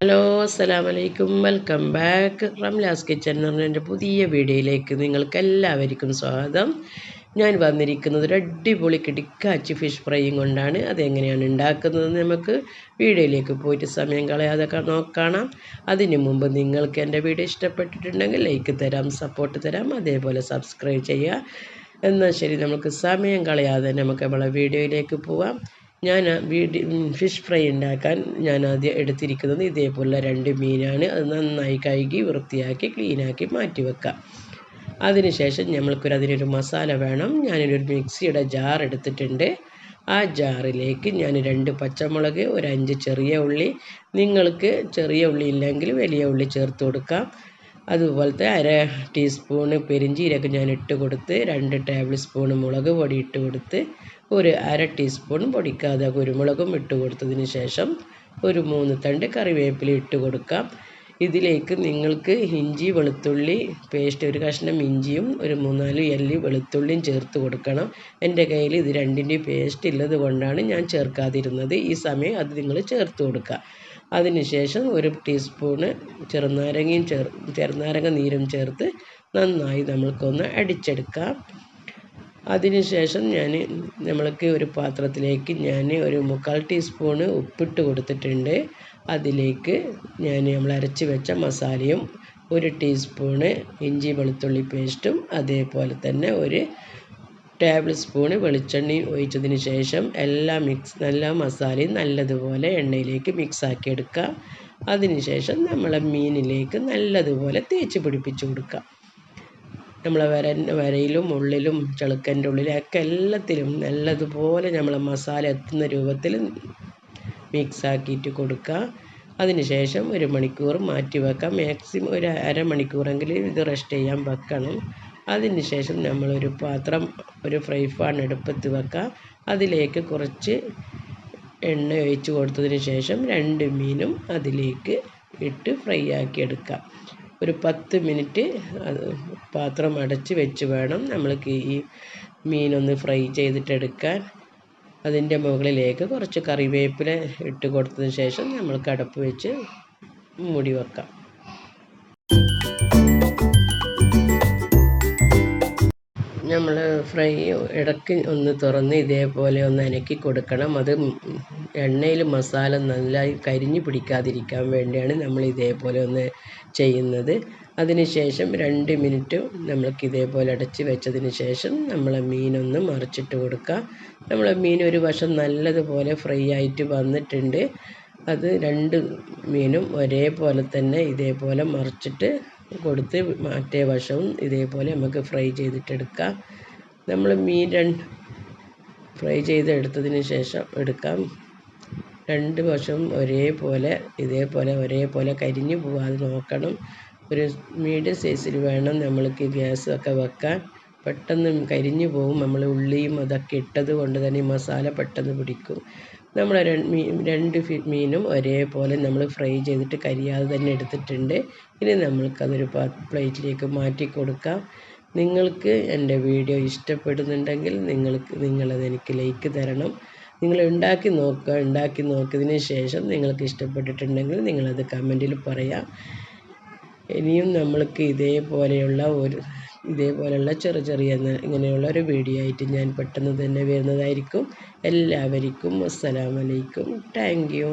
Hello അസ്സലാമു അലൈക്കും welcome back. Ramla's kitchen എന്ന് പറഞ്ഞ എന്റെ പുതിയ വീഡിയോയിലേക്ക് നിങ്ങൾക്ക് എല്ലാവർക്കും സ്വാഗതം. ഞാൻ വന്നിരിക്കുന്നത് ഒരു അടിപൊളി കിടിക്കാച്ചി ഫിഷ് ഫ്രൈയും കൊണ്ടാണ്. അതെങ്ങനെയാണ് ഉണ്ടാക്കുന്നത് നമുക്ക് വീഡിയോയിലേക്ക് പോയിട്ട് സമയം കളയാതെ നോക്കണം. അതിന് മുമ്പ് നിങ്ങൾക്ക് എന്റെ വീഡിയോ ഇഷ്ടപ്പെട്ടിട്ടുണ്ടെങ്കിൽ ലൈക്ക് തരാം സപ്പോർട്ട് തരാം അതേപോലെ സബ്സ്ക്രൈബ് ചെയ്യുക. എന്നാൽ ശരി നമുക്ക് സമയം കളയാതെ നമുക്ക് നമ്മളെ വീഡിയോയിലേക്ക് പോവാം. ഞാൻ വീഡിയോ ഫിഷ് ഫ്രൈ ഉണ്ടാക്കാൻ ഞാൻ ആദ്യം എടുത്തിരിക്കുന്നത് ഇതേപോലെ രണ്ട് മീനാണ്. അത് നന്നായി കഴുകി വൃത്തിയാക്കി ക്ലീനാക്കി മാറ്റി വെക്കാം. അതിനുശേഷം നമ്മൾക്കൊരു അതിനൊരു മസാല വേണം. ഞാനൊരു മിക്സിയുടെ ജാർ എടുത്തിട്ടുണ്ട്. ആ ജാറിലേക്ക് ഞാൻ രണ്ട് പച്ചമുളക് ഒരു അഞ്ച് ചെറിയ ഉള്ളി. നിങ്ങൾക്ക് ചെറിയ ഉള്ളി ഇല്ലെങ്കിൽ വലിയ ഉള്ളി ചേർത്ത് കൊടുക്കാം. അതുപോലത്തെ അര ടീസ്പൂണ് പെരിഞ്ചീരകം ഞാൻ ഇട്ട് കൊടുത്ത് രണ്ട് ടേബിൾ സ്പൂൺ മുളക് പൊടി ഇട്ട് കൊടുത്ത് ഒരു അര ടീസ്പൂൺ പൊടിക്കാതെ കുരുമുളകും ഇട്ട് കൊടുത്തതിന് ശേഷം ഒരു മൂന്ന് തണ്ട് കറിവേപ്പില ഇട്ട് കൊടുക്കാം. ഇതിലേക്ക് നിങ്ങൾക്ക് ഇഞ്ചി വെളുത്തുള്ളി പേസ്റ്റ് ഒരു കഷ്ണം ഇഞ്ചിയും ഒരു മൂന്നാൽ എല്ലി വെളുത്തുള്ളിയും ചേർത്ത് കൊടുക്കണം. എന്റെ കയ്യിൽ ഇത് രണ്ടിന്റെയും പേസ്റ്റ് ഉള്ളത് കൊണ്ടാണ് ഞാൻ ചേർക്കാതിരുന്നത്. ഈ സമയം അത് നിങ്ങൾ ചേർത്ത് കൊടുക്കുക. അതിനുശേഷം ഒരു ടീസ്പൂണ് ചെറുനാരങ്ങയും ചേർ ചെറുനാരങ്ങ നീരും ചേർത്ത് നന്നായി നമ്മൾക്കൊന്ന് അടിച്ചെടുക്കാം. അതിനുശേഷം ഞാൻ നമ്മൾക്ക് ഒരു പാത്രത്തിലേക്ക് ഞാൻ ഒരു മുക്കാൽ ടീസ്പൂണ് ഉപ്പിട്ട് കൊടുത്തിട്ടുണ്ട്. അതിലേക്ക് ഞാൻ നമ്മൾ അരച്ച് വെച്ച മസാലയും ഒരു ടീസ്പൂണ് ഇഞ്ചി വെളുത്തുള്ളി പേസ്റ്റും അതേപോലെ തന്നെ ഒരു ടേബിൾ സ്പൂൺ വെളിച്ചെണ്ണ ഒഴിച്ചതിന് ശേഷം എല്ലാ മിക്സ് നല്ല മസാലയും നല്ലതുപോലെ എണ്ണയിലേക്ക് മിക്സാക്കി എടുക്കുക. അതിനുശേഷം നമ്മളെ മീനിലേക്ക് നല്ലതുപോലെ തേച്ച് പിടിപ്പിച്ച് കൊടുക്കുക. നമ്മളെ വര വരയിലും ഉള്ളിലും ചെളുക്കന്റെ ഉള്ളിലൊക്കെ എല്ലാത്തിലും നല്ലതുപോലെ നമ്മളെ മസാല എത്തുന്ന രൂപത്തിൽ മിക്സാക്കിയിട്ട് കൊടുക്കുക. അതിനുശേഷം ഒരു മണിക്കൂർ മാറ്റി വെക്കാം മാക്സിമം ഒരു അരമണിക്കൂറെങ്കിലും ഇത് റെസ്റ്റ് ചെയ്യാൻ വെക്കണം. അതിന് ശേഷം നമ്മളൊരു പാത്രം ഒരു ഫ്രൈ പാൻ അടുപ്പത്ത് വെക്കാം. അതിലേക്ക് കുറച്ച് എണ്ണ ഒഴിച്ച് കൊടുത്തതിന് ശേഷം രണ്ട് മീനും അതിലേക്ക് ഇട്ട് ഫ്രൈ ആക്കി എടുക്കാം. ഒരു പത്ത് മിനിറ്റ് അത് പാത്രം അടച്ച് വെച്ച് വേണം നമ്മൾക്ക് ഈ മീനൊന്ന് ഫ്രൈ ചെയ്തിട്ടെടുക്കാൻ അതിന്റെ മുകളിലേക്ക് കുറച്ച് കറിവേപ്പില ഇട്ട് കൊടുത്തതിന് ശേഷം നമ്മൾക്ക് അടപ്പ് വെച്ച് മൂടി വെക്കാം. നമ്മൾ ഫ്രൈ ഇടയ്ക്ക് ഒന്ന് തുറന്ന് ഇതേപോലെ ഒന്ന് അനക്കി കൊടുക്കണം. അത് എണ്ണയിൽ മസാല നന്നായി കരിഞ്ഞു പിടിക്കാതിരിക്കാൻ വേണ്ടിയാണ് നമ്മൾ ഇതേപോലെ ഒന്ന് ചെയ്യുന്നത്. അതിനുശേഷം രണ്ട് മിനിറ്റ് നമ്മൾക്ക് ഇതേപോലെ അടച്ച് വെച്ചതിന് ശേഷം നമ്മളെ മീനൊന്ന് മറിച്ചിട്ട് കൊടുക്കുക നമ്മളെ മീൻ ഒരു വശം നല്ലതുപോലെ ഫ്രൈ ആയിട്ട് വന്നിട്ടുണ്ട്. അത് രണ്ട് മീനും ഒരേപോലെ തന്നെ ഇതേപോലെ മറിച്ചിട്ട് കൊടുത്ത് മറ്റേ വശവും ഇതേപോലെ നമുക്ക് ഫ്രൈ ചെയ്തിട്ടെടുക്കാം. നമ്മൾ മീൻ രണ്ട് ഫ്രൈ ചെയ്തെടുത്തതിന് ശേഷം എടുക്കാം. രണ്ട് വശവും ഒരേപോലെ ഇതേപോലെ ഒരേപോലെ കരിഞ്ഞു പോവാതെ നോക്കണം. ഒരു മീഡിയം സൈസിൽ വേണം നമ്മൾക്ക് ഗ്യാസൊക്കെ വെക്കാൻ. പെട്ടെന്ന് കരിഞ്ഞു പോകും നമ്മൾ ഉള്ളിയും അതൊക്കെ ഇട്ടത് കൊണ്ട് തന്നെ മസാല പെട്ടെന്ന് പിടിക്കും. നമ്മൾ രണ്ട് മീനും ഒരേപോലെ നമ്മൾ ഫ്രൈ ചെയ്തിട്ട് കരിയാതെ തന്നെ എടുത്തിട്ടുണ്ട്. ഇനി നമ്മൾക്കതൊരു പ്ലേറ്റിലേക്ക് മാറ്റി കൊടുക്കാം. നിങ്ങൾക്ക് എന്റെ വീഡിയോ ഇഷ്ടപ്പെടുന്നുണ്ടെങ്കിൽ നിങ്ങൾക്ക് നിങ്ങളത് എനിക്ക് ലൈക്ക് തരണം. നിങ്ങൾ ഉണ്ടാക്കി നോക്കുക ഉണ്ടാക്കി നോക്കിയതിന് ശേഷം നിങ്ങൾക്ക് ഇഷ്ടപ്പെട്ടിട്ടുണ്ടെങ്കിൽ നിങ്ങളത് കമന്റിൽ പറയാം. ഇനിയും നമ്മൾക്ക് ഇതേപോലെയുള്ള ഒരു ഇതേപോലെയുള്ള ചെറു ചെറിയ ഇങ്ങനെയുള്ള ഒരു വീഡിയോ ആയിട്ട് ഞാൻ പെട്ടെന്ന് തന്നെ വരുന്നതായിരിക്കും. എല്ലാവർക്കും അസ്സലാമലൈക്കും താങ്ക് യു